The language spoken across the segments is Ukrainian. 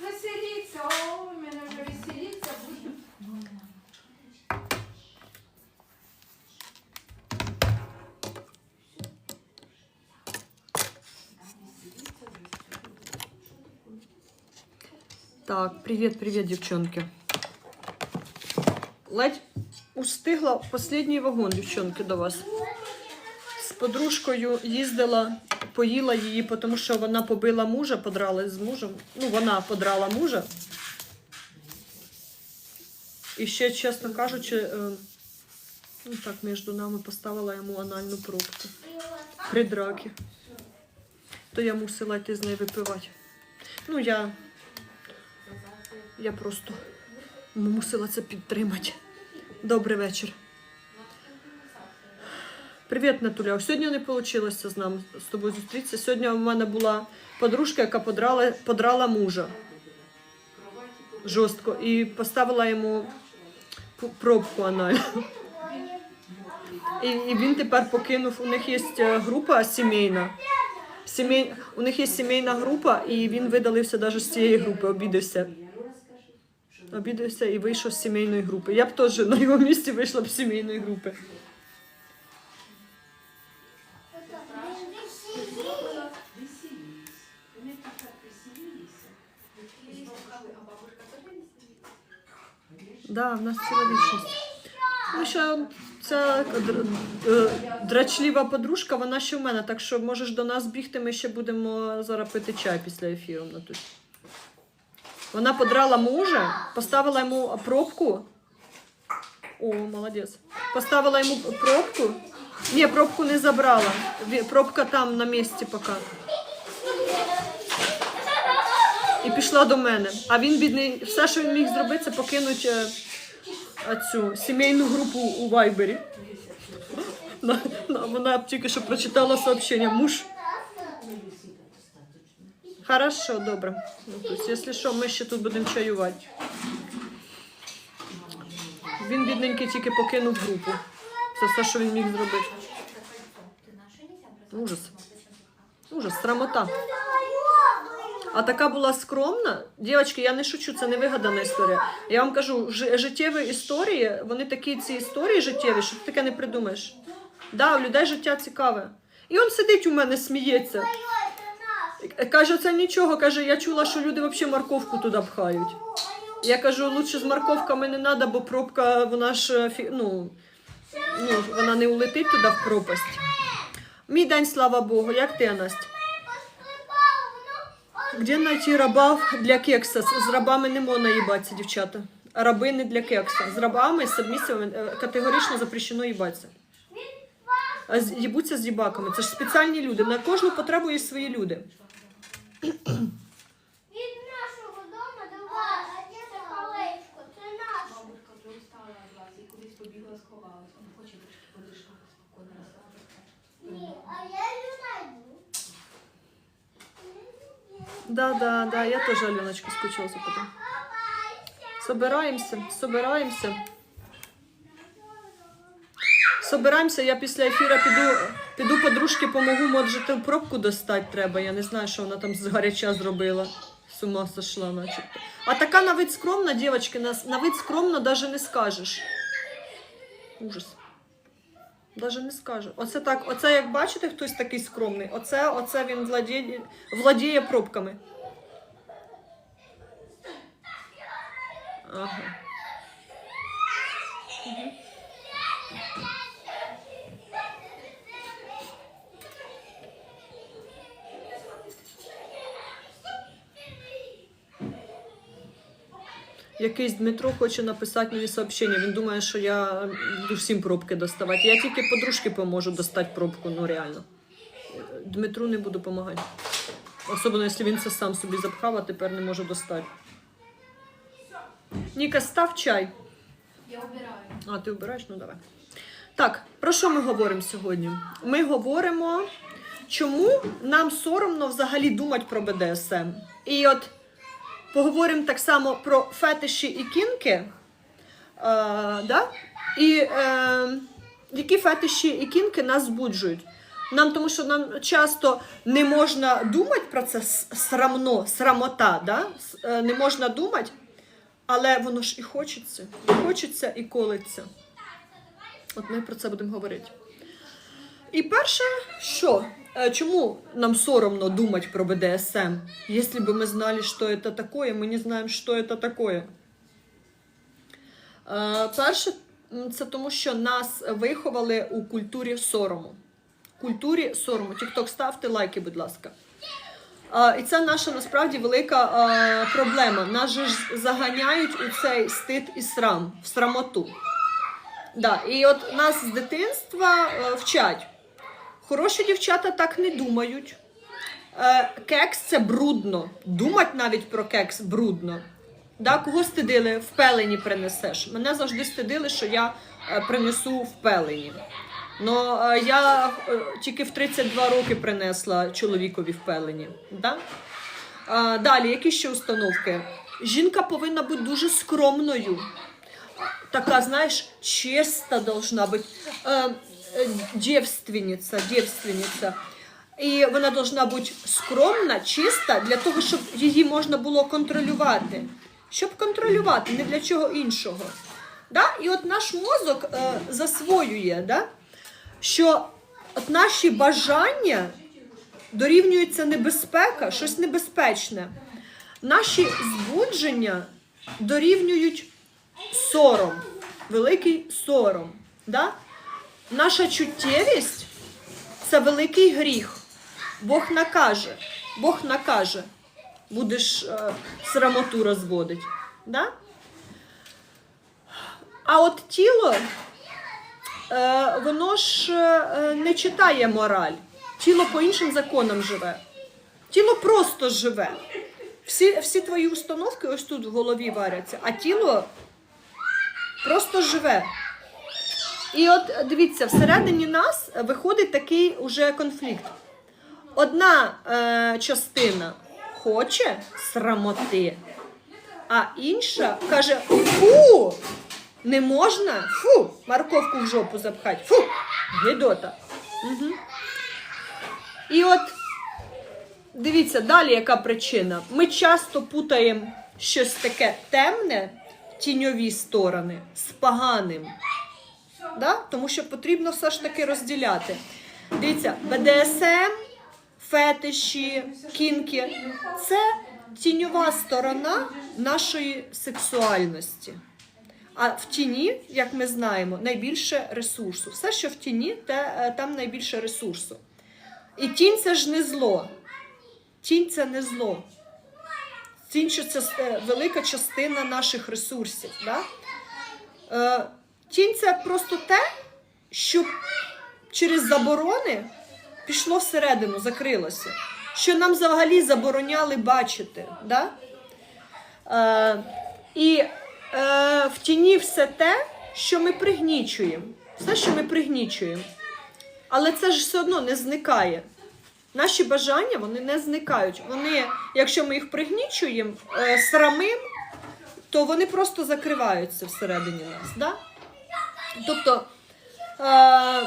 Веселіться, о, у мене вже веселіться буде. Так, привіт, привіт, дівчонки. Ледь устигла останній вагон, дівчонки, до вас. З подружкою їздила, поїла її, тому що вона побила мужа, подрала з мужем. Ну, вона подрала мужа. І ще, чесно кажучи, е, ну так, між нами поставила йому анальну пробку при дракі. То я мусила йти з нею випивати. Ну, я я просто мусила це підтримати. Добрий вечір. Привіт, Натуля. Сьогодні не вийшло з нами з тобою зустрітися. Сьогодні у мене була подружка, яка подрала, подрала мужа жорстко і поставила йому пробку анальну. І, і він тепер покинув. У них є е, група сімейна. Сімей... У них є сімейна група, і він видалився навіть з цієї групи, обідався. Обідався і вийшов з сімейної групи. Я б теж на його місці вийшла б з сімейної групи. Да, в нас ціла вічність. Ну, що ця др- драчлива подружка, вона ще в мене, так що можеш до нас бігти, ми ще будемо зараз пити чай після ефіру. Натусь. Вона подрала мужа, поставила йому пробку. О, молодець. Поставила йому пробку. Ні, пробку не забрала. Пробка там на місці поки. І пішла до мене. А він, бідний, все, що він міг зробити, це покинути е, цю сімейну групу у Вайбері. На- на- Вона тільки що прочитала сообщення. Муж. Хорошо, добре. Якщо що, ми ще тут будемо чаювати. Він, бідненький, тільки покинув групу. Це все, що він міг зробити. Ужас. Ужас, срамота. А така була скромна. Дівчатки, я не шучу, це не вигадана історія. Я вам кажу, життєві історії, вони такі ці історії життєві, що ти таке не придумаєш. Да, у людей життя цікаве. І він сидить у мене, сміється. Каже, це нічого. Каже, я чула, що люди взагалі морковку туди пхають. Я кажу, лучше з морковками не треба, бо пробка, вона ж ну, ну, вона не улетить туди в пропасть. Мій день, слава Богу, як ти, Настя? Где знайти рабов для кекса? З рабами не можна їбатися, дівчата. Раби не для кекса. З рабами, з сабмісівами е, категорично запрещено їбатися. Їбуться з їбаками. Це ж спеціальні люди. На кожну потребу є свої люди. Від нашого дому до вас. Це колечко, це наше. Бабушка вже устала від вас і кудись побігла, сховалася. Хоче трошки подишати спокійно розслабитися. Ні, а я не знайду. Да, да, да, я теж Альоночка скучилася потім. Собираємося, собираємося. Собираємося, я після ефіру піду, піду подружки помогу, може ту пробку достати треба. Я не знаю, що вона там з гаряча зробила. З ума сошла, начебто. А така на вид скромна, дівчатки, на вид скромно навіть не скажеш. Ужас. Даже не скажу. Оце так, оце як бачите, хтось такий скромний. Оце, оце він владіє, владіє пробками. Ага. Мгм. Якийсь Дмитро хоче написати мені сообщення. Він думає, що я всім пробки доставати. Я тільки подружки поможу достати пробку, ну реально. Дмитру не буду допомагати. Особливо, якщо він це сам собі запхав, а тепер не може достати. Ніка, став чай. Я обираю. А, ти обираєш? Ну давай. Так, про що ми говоримо сьогодні? Ми говоримо, чому нам соромно взагалі думати про БДСМ. І от поговоримо так само про фетиші і кінки. Е, да? І е, які фетиші і кінки нас збуджують. Нам тому що нам часто не можна думати про це срамно, срамота, да? Е, не можна думати, але воно ж і хочеться. І хочеться, і колиться. От ми про це будемо говорити. І перше, що? Е, Чому нам соромно думати про БДСМ? Якщо б ми знали, що це таке, ми не знаємо, що це таке. Е, Перше, це тому, що нас виховали у культурі сорому. Культурі сорому. Тікток ставте лайки, будь ласка. Е, І це наша насправді велика проблема. Нас же заганяють у цей стид і срам, в срамоту. Да, і от нас з дитинства вчать. Хороші дівчата так не думають. Е, кекс це брудно. Думать навіть про кекс брудно. Да, кого стидили, в пелені принесеш. Мене завжди стидили, що я е, принесу в пелені. Е, я тільки в 32 роки принесла чоловікові в пелені. Да? Далі, які ще установки? Жінка повинна бути дуже скромною. Така, знаєш, чиста должна бути. Е, дівственниця, дівственниця. І вона должна бути скромна, чиста для того, щоб її можна було контролювати. Щоб контролювати, не для чого іншого. Да? І от наш мозок е, засвоює, да? що от наші бажання дорівнюється небезпека, щось небезпечне. Наші збудження дорівнюють сором, великий сором. Да? Наша чуттєвість це великий гріх. Бог накаже. Бог накаже. Будеш е, срамоту розводити. Да? А от тіло, е, воно ж е, не читає мораль. Тіло по іншим законам живе. Тіло просто живе. Всі, всі твої установки ось тут в голові варяться, а тіло просто живе. І от дивіться, всередині нас виходить такий уже конфлікт. Одна е, частина хоче срамоти, а інша каже: фу, не можна, фу, морковку в жопу запхати, фу, гидота. Угу. І от дивіться, далі яка причина. Ми часто путаємо щось таке темне, тіньові сторони з поганим. Да? Тому що потрібно все ж таки розділяти. Дивіться, БДСМ, фетиші, кінки це тіньова сторона нашої сексуальності. А в тіні, як ми знаємо, найбільше ресурсу. Все, що в тіні, те, е, там найбільше ресурсу. І тінь це ж не зло. Тінь це не зло. Тінь це е, велика частина наших ресурсів. Да? Тінь це просто те, що через заборони пішло всередину, закрилося. Що нам взагалі забороняли бачити. Да? Е, і е, в тіні все те, що ми пригнічуємо. Все, що ми пригнічуємо. Але це ж все одно не зникає. Наші бажання вони не зникають. Вони, якщо ми їх пригнічуємо, е, срамим, то вони просто закриваються всередині нас. Да? Тобто, е,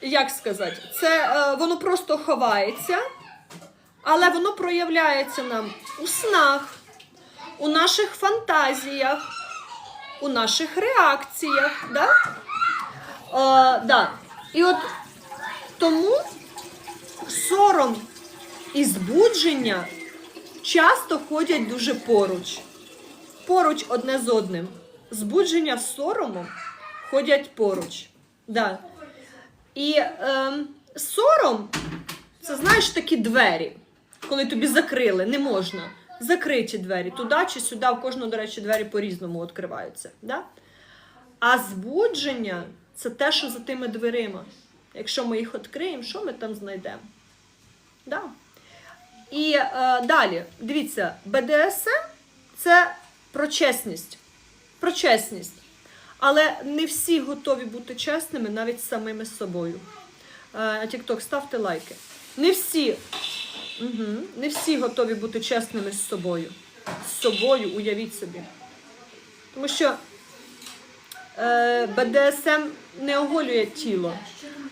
як сказати, це е, воно просто ховається, але воно проявляється нам у снах, у наших фантазіях, у наших реакціях. Да? Е, да. І от тому сором і збудження часто ходять дуже поруч. Поруч одне з одним. Збудження з соромом ходять поруч. Да. І ем, сором це знаєш такі двері, коли тобі закрили, не можна. Закриті двері туди чи сюди, в кожного, до речі, двері по-різному відкриваються. Да? А збудження це те, що за тими дверима. Якщо ми їх відкриємо, що ми там знайдемо? Да. І е, далі, дивіться, БДСМ це про чесність. Про чесність. Але не всі готові бути чесними навіть з самими собою. Е, Тікток, ставте лайки. Не всі. Угу. Не всі готові бути чесними з собою. З собою, уявіть собі. Тому що е, БДСМ не оголює тіло.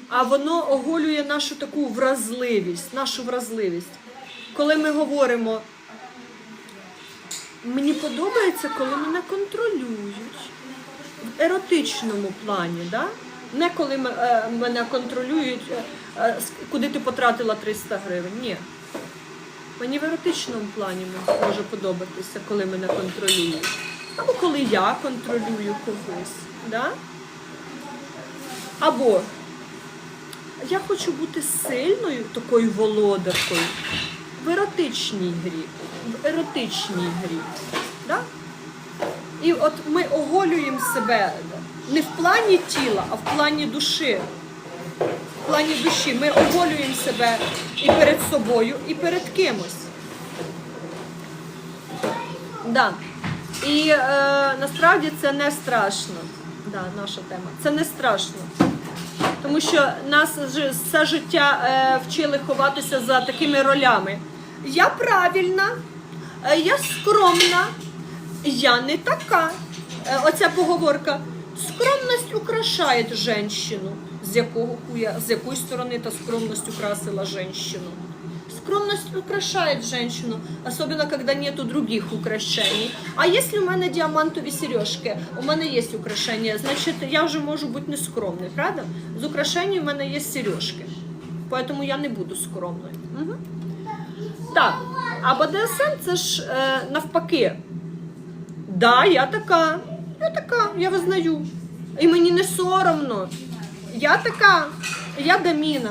а воно оголює нашу таку вразливість, нашу вразливість. Коли ми говоримо, мені подобається, коли мене контролюють еротичному плані, да? не коли е, мене контролюють, е, е, куди ти потратила 300 гривень. Ні. Мені в еротичному плані може подобатися, коли мене контролюють. Або коли я контролюю когось. Да? Або я хочу бути сильною такою володаркою в еротичній грі. В еротичній грі. Да? І от ми оголюємо себе не в плані тіла, а в плані душі. В плані душі ми оголюємо себе і перед собою, і перед кимось. Да. І е, насправді це не страшно. Да, наша тема. Це не страшно. Тому що нас все життя е, вчили ховатися за такими ролями. Я правильна, е, я скромна, я не така. Е, оця поговорка. Скромність украшає женщину. З якого з якої сторони та скромність украсила женщину? Скромность украшает женщину, особенно когда нету других украшений. А если у мене діамантові сережки, у мене є украшення, значить я вже можу бути не скромною, правда? З украшень у мене є сережки. Поэтому я не буду скромною. Угу. Так, а БДСМ це ж е, навпаки. Да, я така, я така, я визнаю. І мені не соромно. Я така, я Даміна.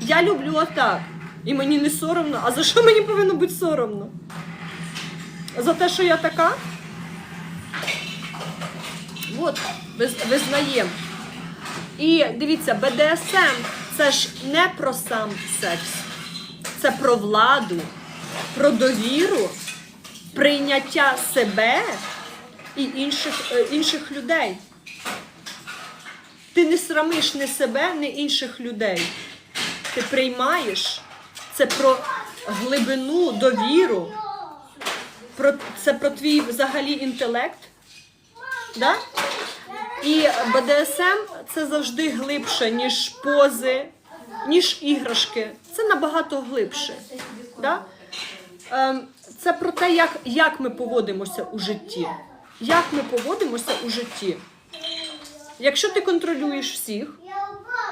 Я люблю отак. І мені не соромно. А за що мені повинно бути соромно? За те, що я така? От, визнаємо. І дивіться, БДСМ це ж не про сам секс. Це про владу, про довіру, прийняття себе і інших, е, інших людей. Ти не срамиш ні себе, ні інших людей. Ти приймаєш це про глибину, довіру, про, це про твій взагалі інтелект. Да? І БДСМ це завжди глибше, ніж пози, ніж іграшки. Це набагато глибше. Да? Ем, Це про те, як, як ми поводимося у житті. Як ми поводимося у житті. Якщо ти контролюєш всіх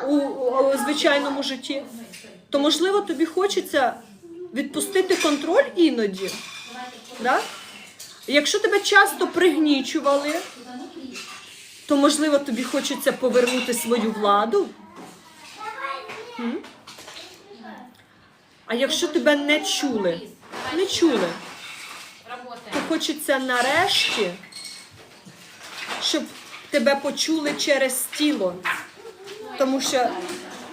у, у звичайному житті, то можливо тобі хочеться відпустити контроль іноді. Да? Якщо тебе часто пригнічували, то можливо тобі хочеться повернути свою владу. А якщо тебе не чули, не чули, то хочеться нарешті, щоб тебе почули через тіло. Тому що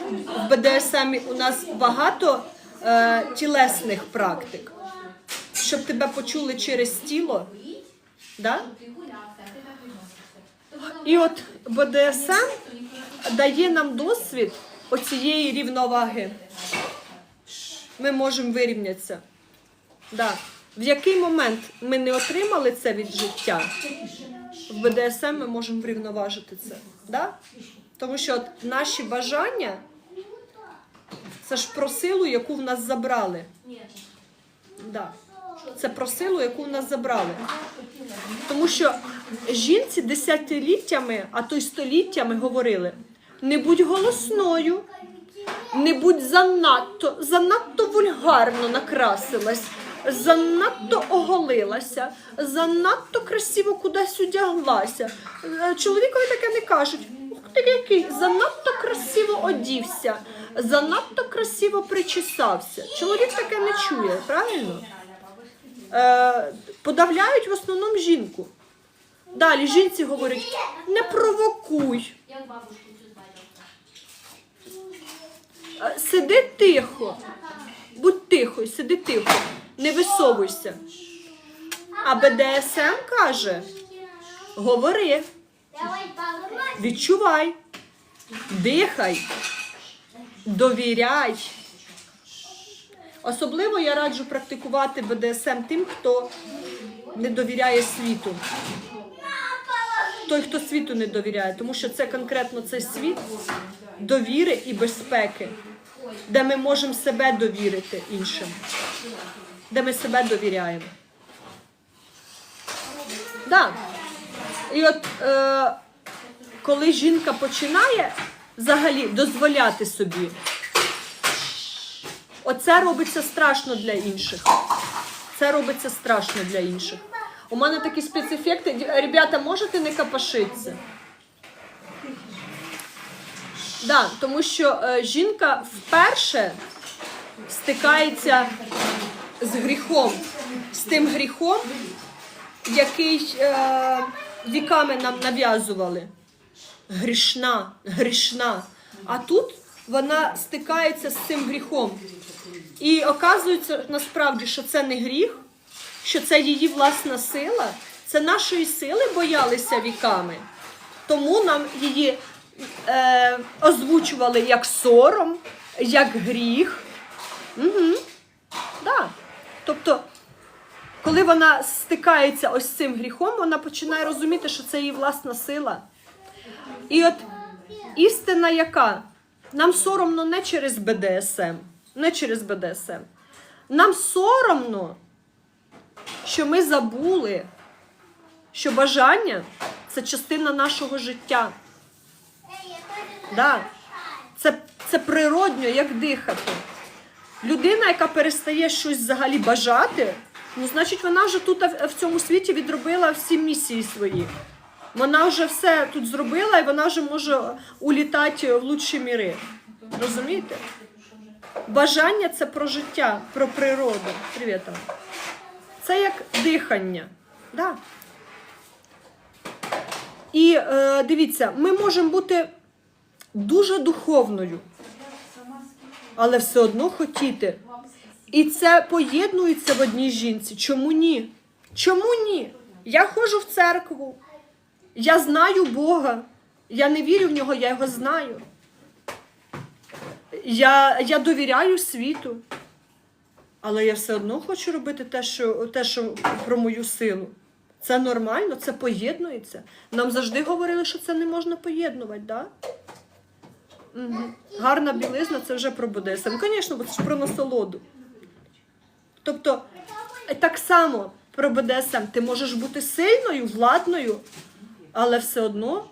в БДСМ у нас багато е, тілесних практик. Щоб тебе почули через тіло. Да? І от БДСМ дає нам досвід оцієї рівноваги. Ми можемо вирівнятися. Да. В який момент ми не отримали це від життя, в БДСМ ми можемо врівноважити це. Да? Тому що от наші бажання це ж про силу, яку в нас забрали. Да. Це про силу, яку в нас забрали. Тому що жінці десятиліттями, а то й століттями говорили: не будь голосною, не будь занадто, занадто вульгарно накрасилась, занадто оголилася, занадто красиво кудись одяглася. Е, Чоловікові таке не кажуть. Ух ти який, занадто красиво одівся, занадто красиво причесався. Чоловік таке не чує, правильно? Е, подавляють в основному жінку. Далі жінці говорять: не провокуй, е, сиди тихо, будь тихо, сиди тихо, не висовуйся. А БДСМ каже: говори, відчувай, дихай, довіряй. Особливо я раджу практикувати БДСМ тим, хто не довіряє світу. Той, хто світу не довіряє, тому що це конкретно цей світ довіри і безпеки, де ми можемо себе довірити іншим, де ми себе довіряємо. Да. І от е, коли жінка починає взагалі дозволяти собі, оце робиться страшно для інших. Це робиться страшно для інших. У мене такі спецефекти. Ребята, можете не капашитися? Да, тому що е, жінка вперше стикається з гріхом, з тим гріхом, який е, віками нам нав'язували. Грішна, грішна. А тут вона стикається з цим гріхом. І оказується насправді, що це не гріх, що це її власна сила, це нашої сили боялися віками. Тому нам її е, озвучували як сором, як гріх. Угу. Да. Тобто, коли вона стикається ось з цим гріхом, вона починає розуміти, що це її власна сила. І от істина яка? Нам соромно не через БДСМ, не через БДСМ. Нам соромно, що ми забули, що бажання це частина нашого життя. Да. Це, це природньо, як дихати. Людина, яка перестає щось взагалі бажати, ну, значить, вона вже тут в цьому світі відробила всі місії свої. Вона вже все тут зробила і вона вже може улітати в лучші міри. Розумієте? Бажання це про життя, про природу. Привіт. Це як дихання. Да. І е, дивіться, ми можемо бути дуже духовною, але все одно хотіти. І це поєднується в одній жінці. Чому ні? Чому ні? Я ходжу в церкву, я знаю Бога, я не вірю в нього, я його знаю. Я, я довіряю світу, але я все одно хочу робити те, що, те, що про мою силу. Це нормально, це поєднується. Нам завжди говорили, що це не можна поєднувати? Да? Гарна білизна це вже про БДСМ. Звісно, бо це ж про насолоду. Тобто, так само про БДСМ. Ти можеш бути сильною, владною, але все одно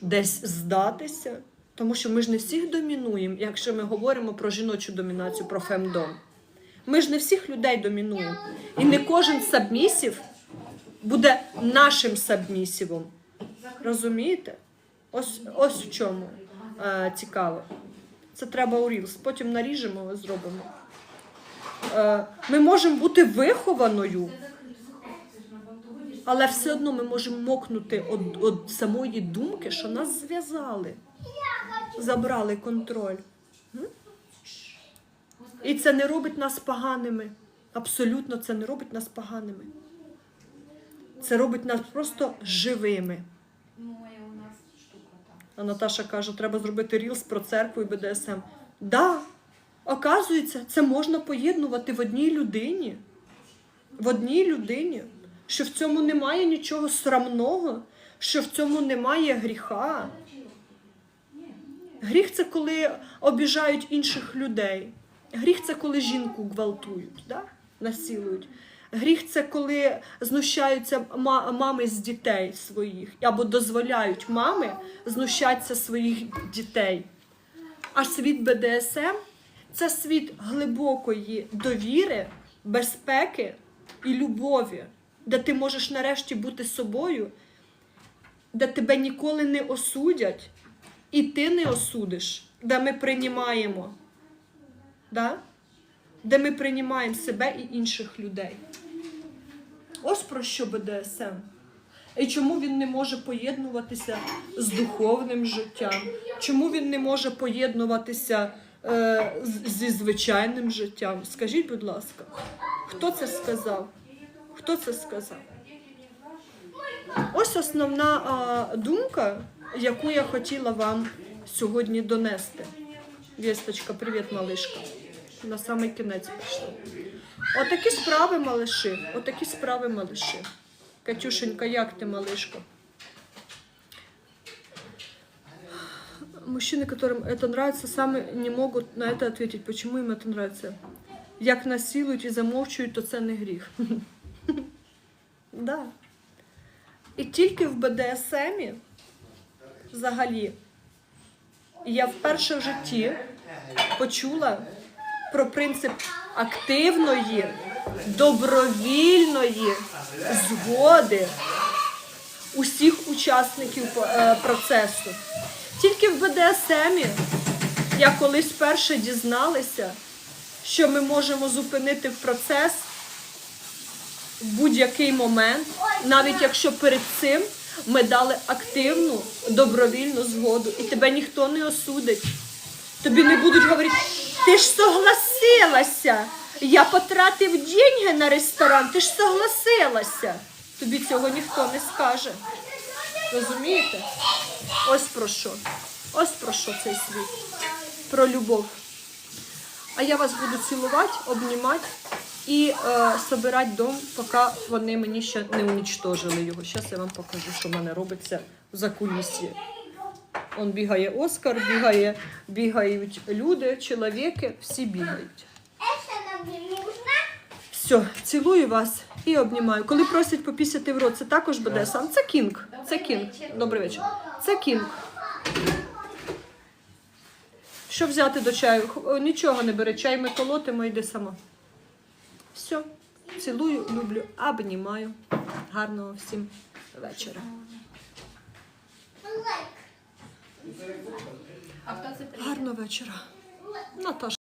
десь здатися. Тому що ми ж не всіх домінуємо, якщо ми говоримо про жіночу домінацію, про фемдом. Ми ж не всіх людей домінуємо. І не кожен сабмісів буде нашим сабмісівом. Розумієте? Ось, ось в чому е, цікаво. Це треба у Reels. Потім наріжемо, і зробимо. Е, ми можемо бути вихованою, але все одно ми можемо мокнути від, від самої думки, що нас зв'язали, забрали контроль. І це не робить нас поганими. Абсолютно це не робить нас поганими. Це робить нас просто живими. Ну, моя у нас штука там. А Наташа каже, треба зробити рілс про церкву і БДСМ. Да, оказується, це можна поєднувати в одній людині. В одній людині. Що в цьому немає нічого срамного, що в цьому немає гріха. Гріх це коли обіжають інших людей. Гріх це коли жінку гвалтують, да? насилують. Гріх це коли знущаються мами з дітей своїх або дозволяють мами знущатися своїх дітей. А світ БДСМ це світ глибокої довіри, безпеки і любові, де ти можеш нарешті бути собою, де тебе ніколи не осудять, і ти не осудиш, де ми приймаємо. Да? Де ми приймаємо себе і інших людей. Ось про що БДСМ. І чому він не може поєднуватися з духовним життям? Чому він не може поєднуватися е, зі звичайним життям? Скажіть, будь ласка, хто це сказав? Хто це сказав? Ось основна а, думка, яку я хотіла вам сьогодні донести. Вісточка, привіт, малишка. На самий кінець пішла. Отакі справи, малиші. Отакі справи, малиші. Катюшенька, як ти, малишка? Мужчины, которым это нравится, сами не могут на это ответить, почему им это нравится. Як насилують і замовчують, то це не гріх. Да. І тільки в БДСМі взагалі я вперше в житті почула про принцип активної, добровільної згоди усіх учасників е, процесу. Тільки в БДСМі я колись перше дізналася, що ми можемо зупинити процес в будь-який момент, навіть якщо перед цим ми дали активну добровільну згоду, і тебе ніхто не осудить. Тобі не будуть говорити, ти ж согласилася. Я потратив деньги на ресторан, ти ж согласилася. Тобі цього ніхто не скаже. Розумієте? Ось про що. Ось про що цей світ. Про любов. А я вас буду цілувати, обнімати і е, собирати дом, поки вони мені ще не унічтожили його. Зараз я вам покажу, що в мене робиться за кулісі. Он бігає Оскар, бігає, бігають люди, чоловіки, всі бігають. Все, цілую вас і обнімаю. Коли просять попісяти в рот, це також буде сам. Це кінг. Це кінг. Добрий вечір. Це кінг. Що взяти до чаю? Нічого не бери. Чай ми колотимо, йди сама. Все. Цілую, люблю, обнімаю. Гарного всім вечора. Лайк. А хто це приїхав? Гарного вечора. Наташа.